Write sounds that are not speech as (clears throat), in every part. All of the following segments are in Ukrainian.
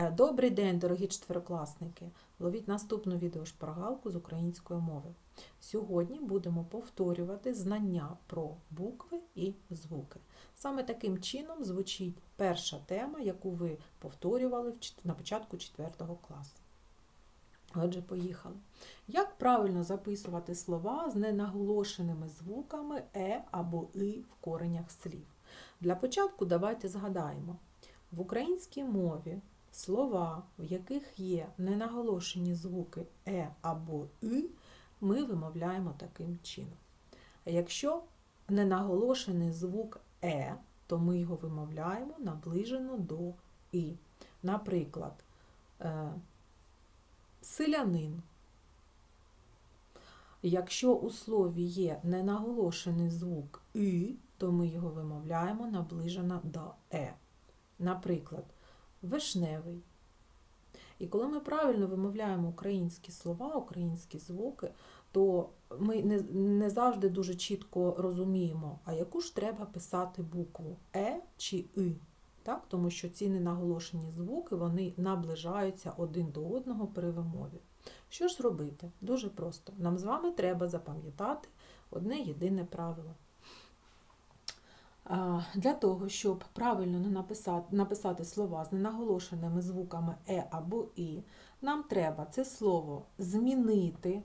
Е, Добрий день, дорогі четверокласники! Ловіть наступну відеошпаргалку з української мови. Сьогодні будемо повторювати знання про букви і звуки. Саме таким чином звучить перша тема, яку ви повторювали на початку 4 класу. Отже, поїхали. Як правильно записувати слова з ненаголошеними звуками е або и в коренях слів? Для початку давайте згадаємо. В українській мові слова, в яких є ненаголошені звуки е або и, ми вимовляємо таким чином. Якщо ненаголошений звук е, то ми його вимовляємо наближено до і. Наприклад, е, селянин. Якщо у слові є ненаголошений звук и, то ми його вимовляємо наближено до е. Наприклад, вишневий. І коли ми правильно вимовляємо українські слова, українські звуки, то ми не, не завжди дуже чітко розуміємо, а яку ж треба писати букву Е чи И. Так? Тому що ці ненаголошені звуки вони наближаються один до одного при вимові. Що ж зробити? Дуже просто. Нам з вами треба запам'ятати одне єдине правило. Для того, щоб правильно написати, написати слова з ненаголошеними звуками е або і, нам треба це слово змінити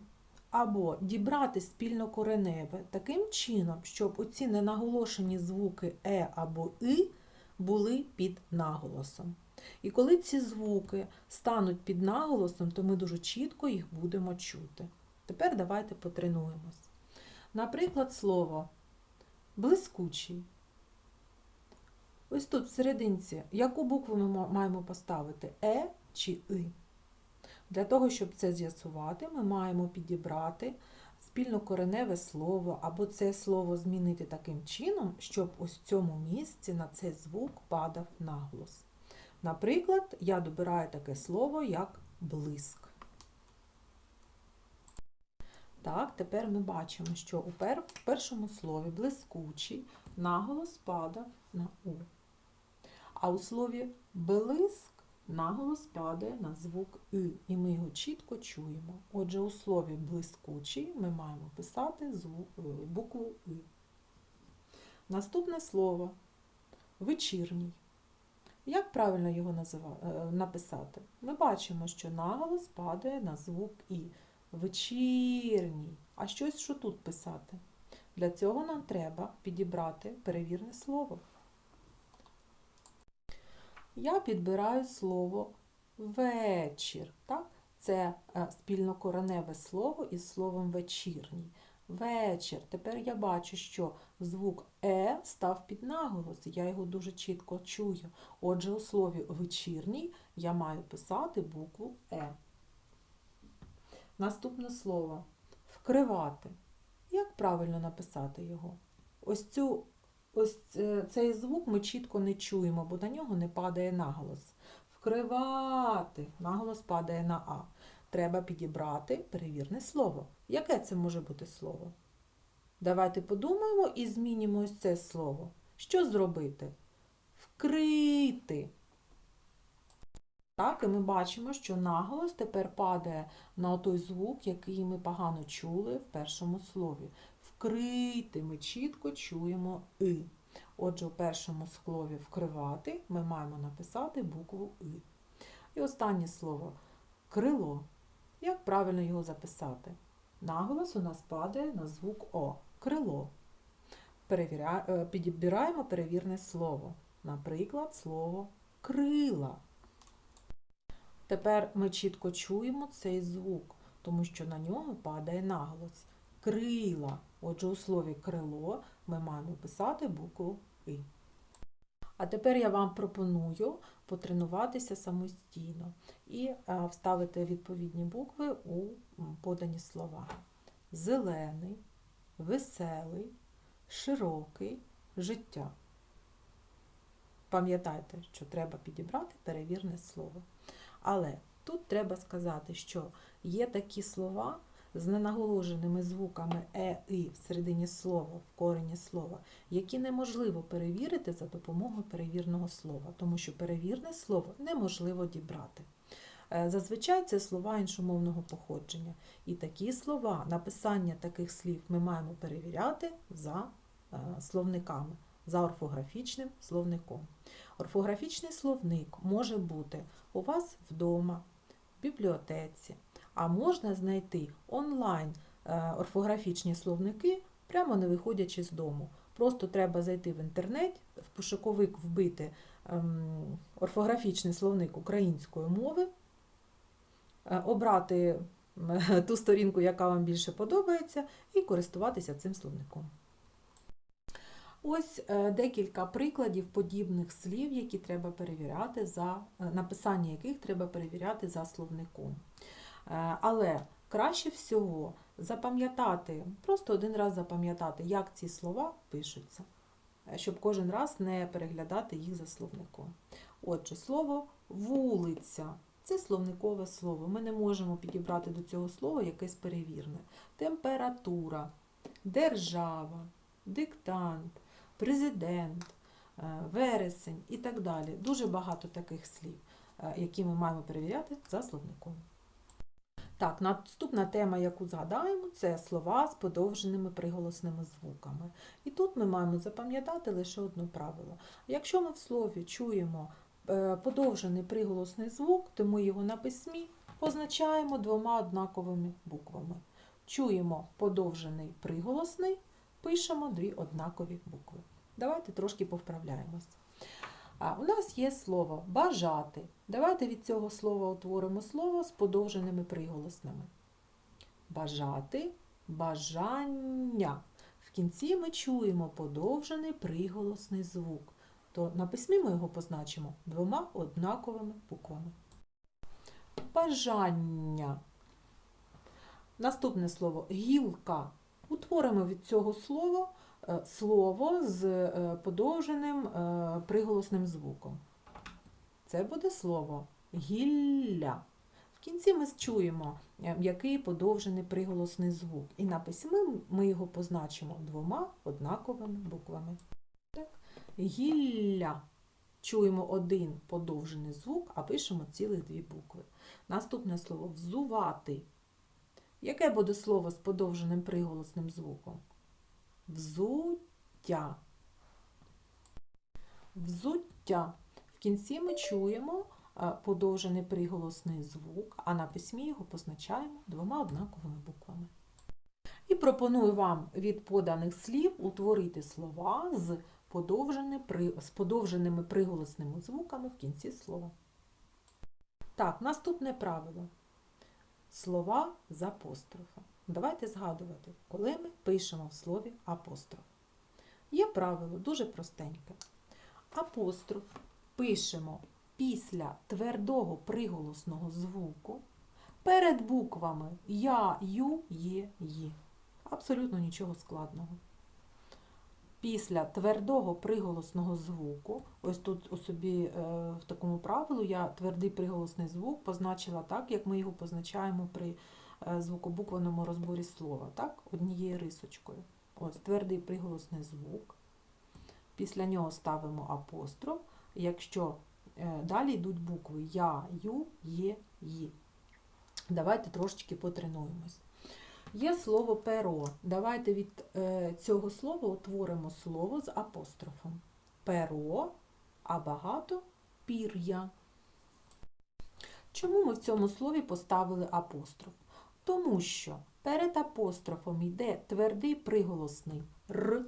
або дібрати спільнокореневе таким чином, щоб оці ненаголошені звуки е або і були під наголосом. І коли ці звуки стануть під наголосом, то ми дуже чітко їх будемо чути. Тепер давайте потренуємось. Наприклад, слово блискучий. Ось тут в серединці, яку букву ми маємо поставити? Е чи И? Для того, щоб це з'ясувати, ми маємо підібрати спільнокореневе слово або це слово змінити таким чином, щоб ось в цьому місці на цей звук падав наголос. Наприклад, я добираю таке слово, як блиск. Так, тепер ми бачимо, що у першому слові блискучий наголос падав на У. А у слові блиск наголос падає на звук И, і ми його чітко чуємо. Отже, у слові блискучий ми маємо писати звук, е, букву И. Наступне слово вечірній. Як правильно його е, написати? Ми бачимо, що наголос падає на звук І. Вечірній. А щось що тут писати? Для цього нам треба підібрати перевірне слово. Я підбираю слово вечір. Так? Це е, спільнокореневе слово із словом вечірній. Вечір. Тепер я бачу, що звук Е став під наголос. Я його дуже чітко чую. Отже, у слові вечірній я маю писати букву Е. Наступне слово вкривати. Як правильно написати його? Ось цю ось цей звук ми чітко не чуємо, бо на нього не падає наголос. Вкривати. Наголос падає на А. Треба підібрати перевірне слово. Яке це може бути слово? Давайте подумаємо і змінимо ось це слово. Що зробити? Вкрити. Так, і ми бачимо, що наголос тепер падає на той звук, який ми погано чули в першому слові. Вкрити ми чітко чуємо И. Отже, у першому слові вкривати ми маємо написати букву И. І останнє слово крило. Як правильно його записати? Наголос у нас падає на звук О. Крило. Перевіря... е, Підбираємо перевірне слово. Наприклад, слово крила. Тепер ми чітко чуємо цей звук, тому що на нього падає наголос. Крила. Отже, у слові крило ми маємо писати букву И. А тепер я вам пропоную потренуватися самостійно і е, вставити відповідні букви у подані слова. Зелений, веселий, широкий, життя. Пам'ятайте, що треба підібрати перевірне слово. Але тут треба сказати, що є такі слова, з ненаголошеними звуками е, і в середині слова, в корені слова, які неможливо перевірити за допомогою перевірного слова, тому що перевірне слово неможливо дібрати. Е, Зазвичай це слова іншомовного походження. І такі слова, написання таких слів ми маємо перевіряти за е, словниками, за орфографічним словником. Орфографічний словник може бути у вас вдома, в бібліотеці, а можна знайти онлайн е, орфографічні словники, прямо не виходячи з дому. Просто треба зайти в інтернет, в пошуковик вбити ем, орфографічний словник української мови, е, обрати (laughs) ту сторінку, яка вам більше подобається, і користуватися цим словником. Ось е, декілька прикладів подібних слів, які треба перевіряти за написання яких треба перевіряти за словником. Е, Але краще всього запам'ятати, просто один раз запам'ятати, як ці слова пишуться, е, щоб кожен раз не переглядати їх за словником. Отже, слово вулиця це словникове слово. Ми не можемо підібрати до цього слова якесь перевірне. Температура, держава, диктант, президент, е, вересень і так далі. Дуже багато таких слів, які ми маємо перевіряти за словником. Так, наступна тема, яку згадаємо, це слова з подовженими приголосними звуками. І тут ми маємо запам'ятати лише одне правило. Якщо ми в слові чуємо е, подовжений приголосний звук, то ми його на письмі позначаємо двома однаковими буквами. Чуємо подовжений приголосний, пишемо дві однакові букви. Давайте трошки повправляємось. А, у нас є слово бажати. Давайте від цього слова утворимо слово з подовженими приголосними. Бажати, бажання. В кінці ми чуємо подовжений приголосний звук. То на письмі ми його позначимо двома однаковими буквами. Бажання. Наступне слово гілка. Утворимо від цього слова слово з е, подовженим е, приголосним звуком. Це буде слово гілля. В кінці ми чуємо е, м'який подовжений приголосний звук. І на письмі ми його позначимо двома однаковими буквами. Так. Гілля. Чуємо один подовжений звук, а пишемо цілих дві букви. Наступне слово взувати. Яке буде слово з подовженим приголосним звуком? Взуття. Взуття. В кінці ми чуємо е, подовжений приголосний звук, а на письмі його позначаємо двома однаковими буквами. І пропоную вам від поданих слів утворити слова з, подовженими приголосними звуками в кінці слова. Так, наступне правило. Слова з апострофом. Давайте згадувати, коли ми пишемо в слові апостроф. Є правило дуже простеньке. Апостроф пишемо після твердого приголосного звуку перед буквами Я, Ю, Є, Ї. Абсолютно нічого складного. Після твердого приголосного звуку, ось тут у собі е, в такому правилу я твердий приголосний звук позначила так, як ми його позначаємо при звукобуквеному розборі слова, так, однією рисочкою. Ось твердий приголосний звук. Після нього ставимо апостроф, якщо е, далі йдуть букви Я, Ю, Є, Ї. Давайте трошечки потренуємось. Є слово перо. Давайте від е, цього слова утворимо слово з апострофом. Перо, а багато пір'я. Чому ми в цьому слові поставили апостроф? Тому що перед апострофом йде твердий приголосний Р,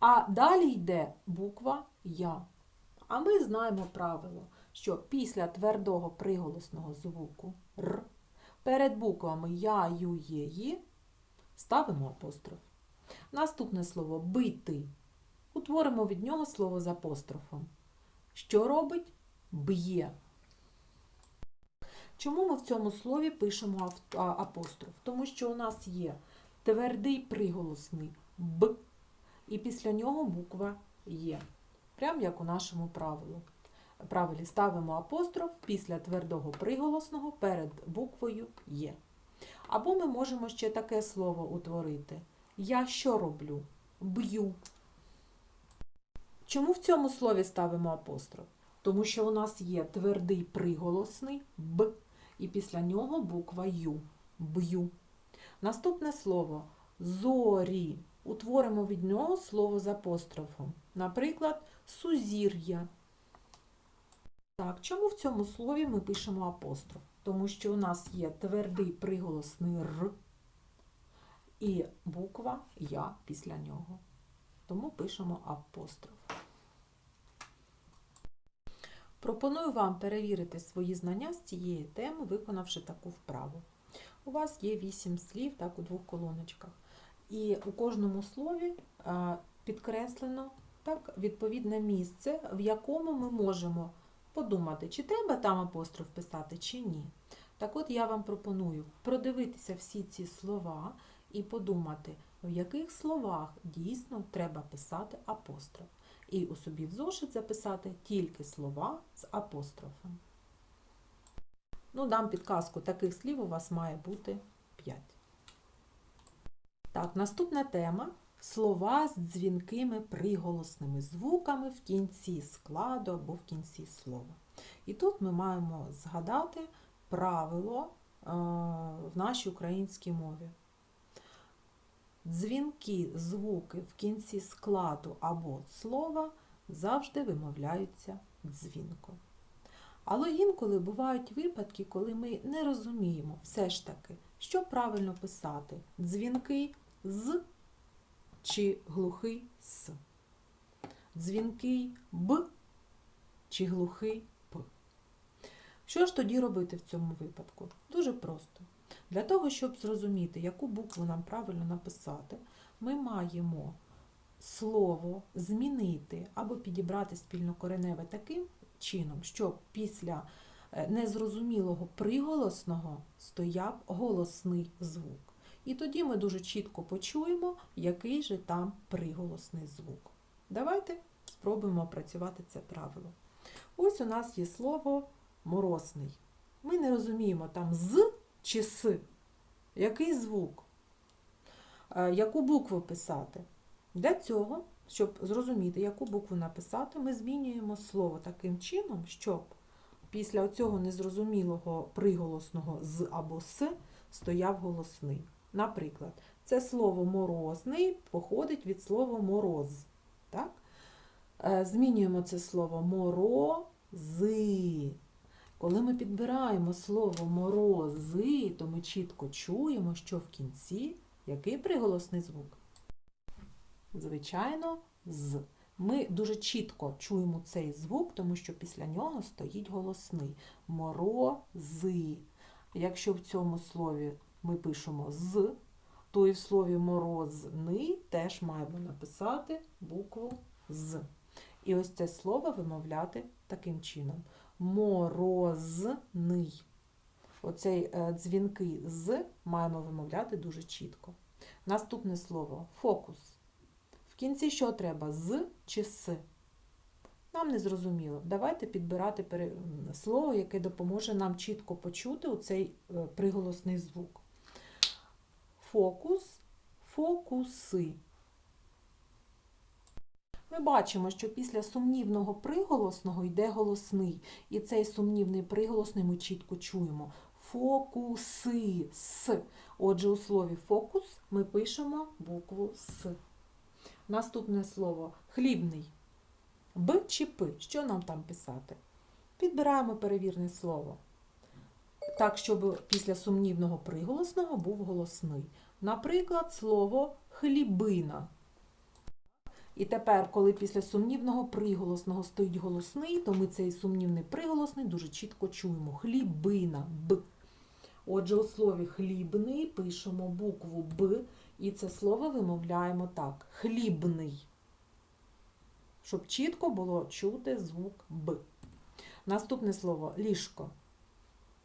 а далі йде буква Я. А ми знаємо правило, що після твердого приголосного звуку Р перед буквами Я, Ю, Є, Ї ставимо апостроф. Наступне слово бити. Утворимо від нього слово з апострофом. Що робить? Б'є. Чому ми в цьому слові пишемо апостроф? Тому що у нас є твердий приголосний Б, і після нього буква Є. Прямо як у нашому правилу. правилі ставимо апостроф після твердого приголосного перед буквою Є. Або ми можемо ще таке слово утворити. Я що роблю? Б'ю. Чому в цьому слові ставимо апостроф? Тому що у нас є твердий приголосний Б, і після нього буква Ю. Б'ю. Наступне слово зорі. Утворимо від нього слово з апострофом. Наприклад, сузір'я. Так, чому в цьому слові ми пишемо апостроф? Тому що у нас є твердий приголосний Р і буква Я після нього. Тому пишемо апостроф. Пропоную вам перевірити свої знання з цієї теми, виконавши таку вправу. У вас є 8 слів, так, у двох колоночках. І у кожному слові підкреслено так, відповідне місце, в якому ми можемо подумати, чи треба там апостроф писати, чи ні. Так от я вам пропоную продивитися всі ці слова і подумати, в яких словах дійсно треба писати апостроф. І у собі в зошит записати тільки слова з апострофом. Ну, дам підказку, таких слів у вас має бути 5. Так, наступна тема слова з дзвінкими приголосними звуками в кінці складу або в кінці слова. І тут ми маємо згадати правило е, в нашій українській мові. Дзвінки, звуки в кінці складу або слова завжди вимовляються дзвінко. Але інколи бувають випадки, коли ми не розуміємо все ж таки, що правильно писати дзвінкий з чи глухий с. Дзвінкий б чи глухий п. Що ж тоді робити в цьому випадку? Дуже просто. Для того, щоб зрозуміти, яку букву нам правильно написати, ми маємо слово змінити або підібрати спільнокореневе таким чином, щоб після е, незрозумілого приголосного стояв голосний звук. І тоді ми дуже чітко почуємо, який же там приголосний звук. Давайте спробуємо опрацювати це правило. Ось у нас є слово морозний. Ми не розуміємо там з чи с. Який звук? Е, Яку букву писати? Для цього, щоб зрозуміти, яку букву написати, ми змінюємо слово таким чином, щоб після цього незрозумілого приголосного з або с стояв голосний. Наприклад, це слово морозний походить від слова мороз. Так? Е, Змінюємо це слово морози. Коли ми підбираємо слово морози, то ми чітко чуємо, що в кінці який приголосний звук? Звичайно, з. Ми дуже чітко чуємо цей звук, тому що після нього стоїть голосний морози. Якщо в цьому слові ми пишемо з, то і в слові морозний теж маємо написати букву з. І ось це слово вимовляти таким чином морозний. Оцей е, дзвінки з маємо вимовляти дуже чітко. Наступне слово фокус. В кінці що треба? З чи с? Нам не зрозуміло. Давайте підбирати слово, яке допоможе нам чітко почути оцей е, приголосний звук. Фокус, фокуси. Ми бачимо, що після сумнівного приголосного йде голосний. І цей сумнівний приголосний ми чітко чуємо. Фокуси с. Отже, у слові фокус ми пишемо букву С. Наступне слово хлібний. Б чи П. Що нам там писати? Підбираємо перевірне слово. Так, щоб після сумнівного приголосного був голосний. Наприклад, слово хлібина. І тепер, коли після сумнівного приголосного стоїть голосний, то ми цей сумнівний приголосний дуже чітко чуємо. Хлібина Б. Отже, у слові хлібний пишемо букву Б, і це слово вимовляємо так: хлібний. Щоб чітко було чути звук Б. Наступне слово ліжко.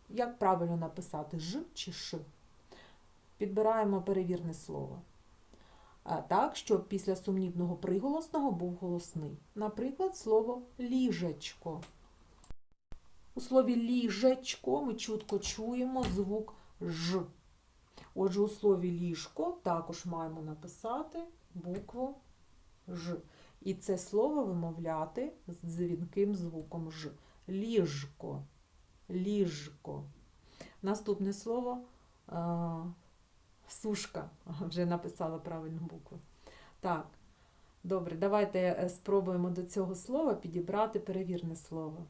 Як правильно написати ж чи ш? Підбираємо перевірне слово. Так, щоб після сумнівного приголосного був голосний. Наприклад, слово ліжечко. У слові ліжечко ми чутко чуємо звук ж. Отже, у слові ліжко також маємо написати букву Ж. І це слово вимовляти з дзвінким звуком Ж. Ліжко. Ліжко. Наступне слово а, сушка. Вже написала правильну букву. Так, добре, давайте е, спробуємо до цього слова підібрати перевірне слово.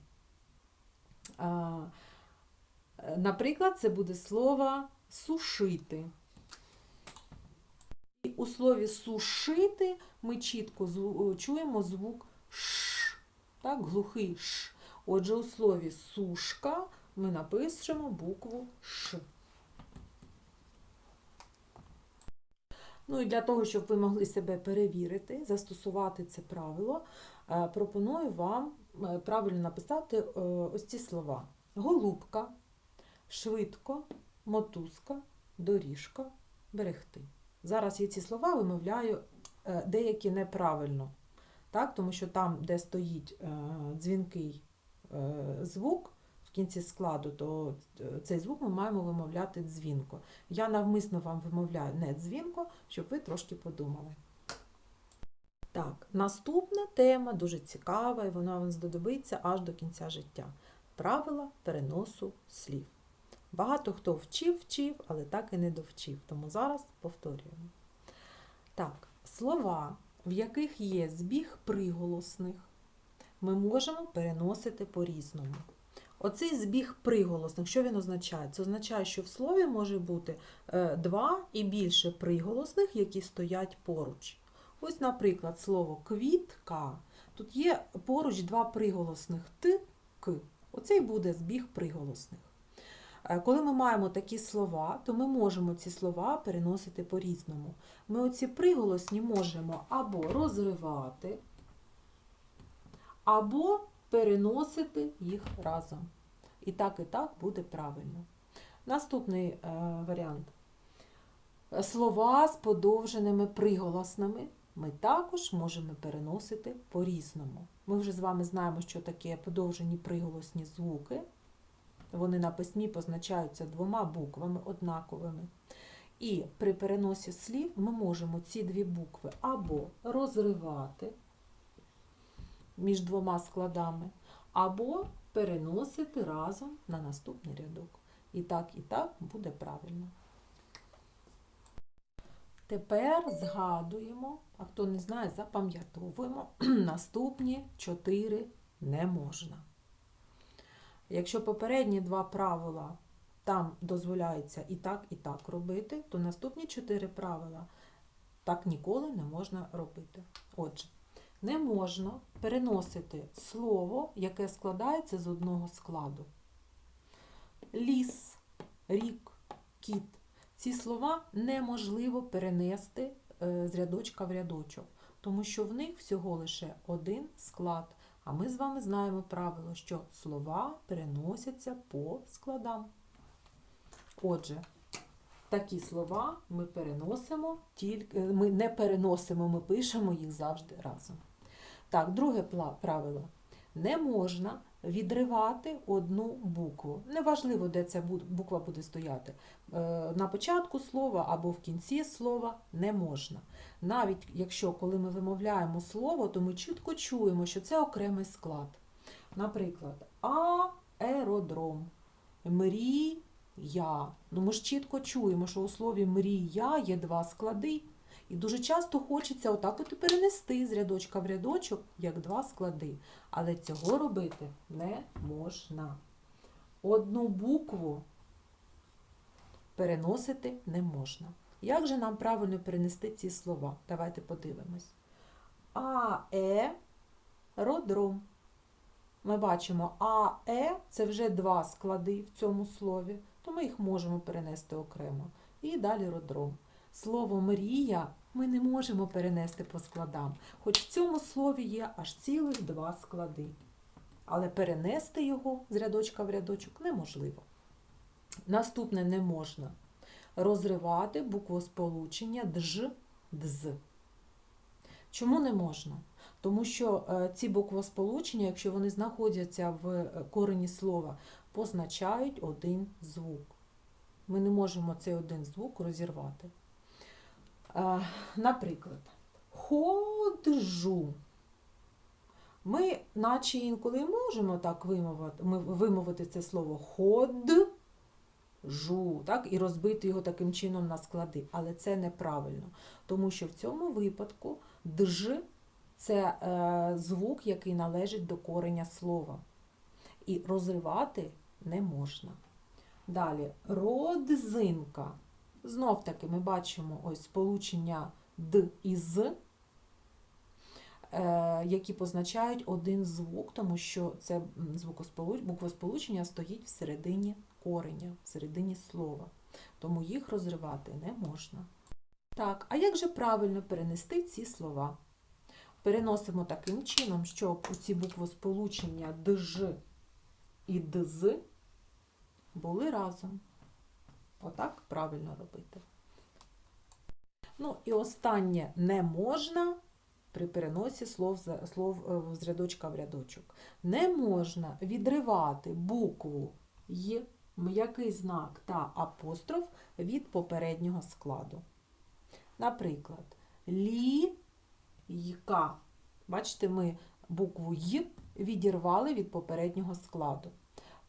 Е, наприклад, це буде слово сушити. І у слові сушити ми чітко чуємо звук ш, так, глухий ш. Отже, у слові сушка ми напишемо букву Ш. Ну і для того, щоб ви могли себе перевірити, застосувати це правило, е, пропоную вам е, правильно написати е, ось ці слова: голубка, швидко, мотузка, доріжка, берегти. Зараз я ці слова вимовляю деякі неправильно, так? тому що там, де стоїть дзвінкий звук кінці складу, то е, цей звук ми маємо вимовляти дзвінко. Я навмисно вам вимовляю не дзвінко, щоб ви трошки подумали. Так, наступна тема дуже цікава, і вона вам знадобиться аж до кінця життя. Правила переносу слів. Багато хто вчив, вчив, але так і не довчив. Тому зараз повторюємо. Так, слова, в яких є збіг приголосних, ми можемо переносити по-різному. Оцей збіг приголосних, що він означає? Це означає, що в слові може бути е, два і більше приголосних, які стоять поруч. Ось, наприклад, слово квітка. Тут є поруч два приголосних т, к. Оцей буде збіг приголосних. Е, Коли ми маємо такі слова, то ми можемо ці слова переносити по-різному. Ми оці приголосні можемо або розривати, або переносити їх разом. І так, і так буде правильно. Наступний е, варіант. Слова з подовженими приголосними ми також можемо переносити по-різному. Ми вже з вами знаємо, що таке подовжені приголосні звуки. Вони на письмі позначаються двома буквами однаковими. І при переносі слів ми можемо ці дві букви або розривати між двома складами, або переносити разом на наступний рядок. І так, і так буде правильно. Тепер згадуємо, а хто не знає, запам'ятовуємо (clears throat) наступні чотири не можна. Якщо попередні два правила там дозволяється і так, і так робити, то наступні чотири правила так ніколи не можна робити. Отже, не можна переносити слово, яке складається з одного складу. Ліс, рік, кіт. Ці слова неможливо перенести е, з рядочка в рядочок, тому що в них всього лише один склад. А ми з вами знаємо правило, що слова переносяться по складам. Отже, такі слова ми переносимо, тільки ми не переносимо, ми пишемо їх завжди разом. Так, друге правило. Не можна відривати одну букву. Неважливо, де ця буква буде стояти. Е, На початку слова або в кінці слова не можна. Навіть якщо коли ми вимовляємо слово, то ми чітко чуємо, що це окремий склад. Наприклад, аеродром, мрія. Ну, ми ж чітко чуємо, що у слові мрія є два склади. І дуже часто хочеться отак от і перенести з рядочка в рядочок, як два склади. Але цього робити не можна. Одну букву переносити не можна. Як же нам правильно перенести ці слова? Давайте подивимось. АЕ родром. Ми бачимо АЕ це вже два склади в цьому слові, то ми їх можемо перенести окремо. І далі родром. Слово мрія ми не можемо перенести по складам, хоч в цьому слові є аж цілих два склади. Але перенести його з рядочка в рядочок неможливо. Наступне не можна розривати буквосполучення дж, дз. Чому не можна? Тому що е, ці буквосполучення, якщо вони знаходяться в е, корені слова, позначають один звук. Ми не можемо цей один звук розірвати. Наприклад, ходжу. Ми, наче інколи можемо так вимовити, вимовити це слово ходжу, так, і розбити його таким чином на склади, але це неправильно, тому що в цьому випадку дж це е, звук, який належить до кореня слова. І розривати не можна. Далі родзинка. Знов таки ми бачимо ось сполучення д і з, е, які позначають один звук, тому що це буквосполучення стоїть всередині кореня, всередині слова. Тому їх розривати не можна. Так, а як же правильно перенести ці слова? Переносимо таким чином, щоб ці буквосполучення дж і дз були разом. Отак правильно робити. Ну і останнє не можна при переносі слов, слов е, з рядочка в рядочок. Не можна відривати букву Й, м'який знак та апостроф від попереднього складу. Наприклад, лі, йка. Бачите, ми букву Й відірвали від попереднього складу.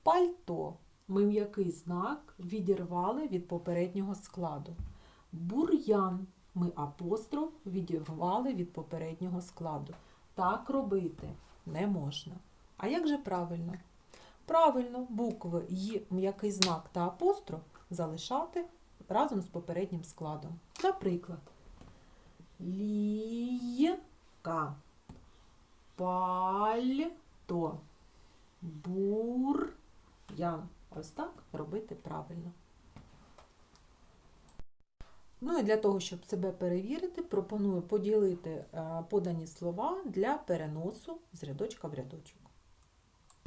Пальто. Ми м'який знак відірвали від попереднього складу. Бур'ян. Ми апостроф відірвали від попереднього складу. Так робити не можна. А як же правильно? Правильно, букви Й, м'який знак та апостроф залишати разом з попереднім складом. Наприклад, лійка, пальто, бур'ян. Ось так робити правильно. Ну і для того, щоб себе перевірити, пропоную поділити е, подані слова для переносу з рядочка в рядочок.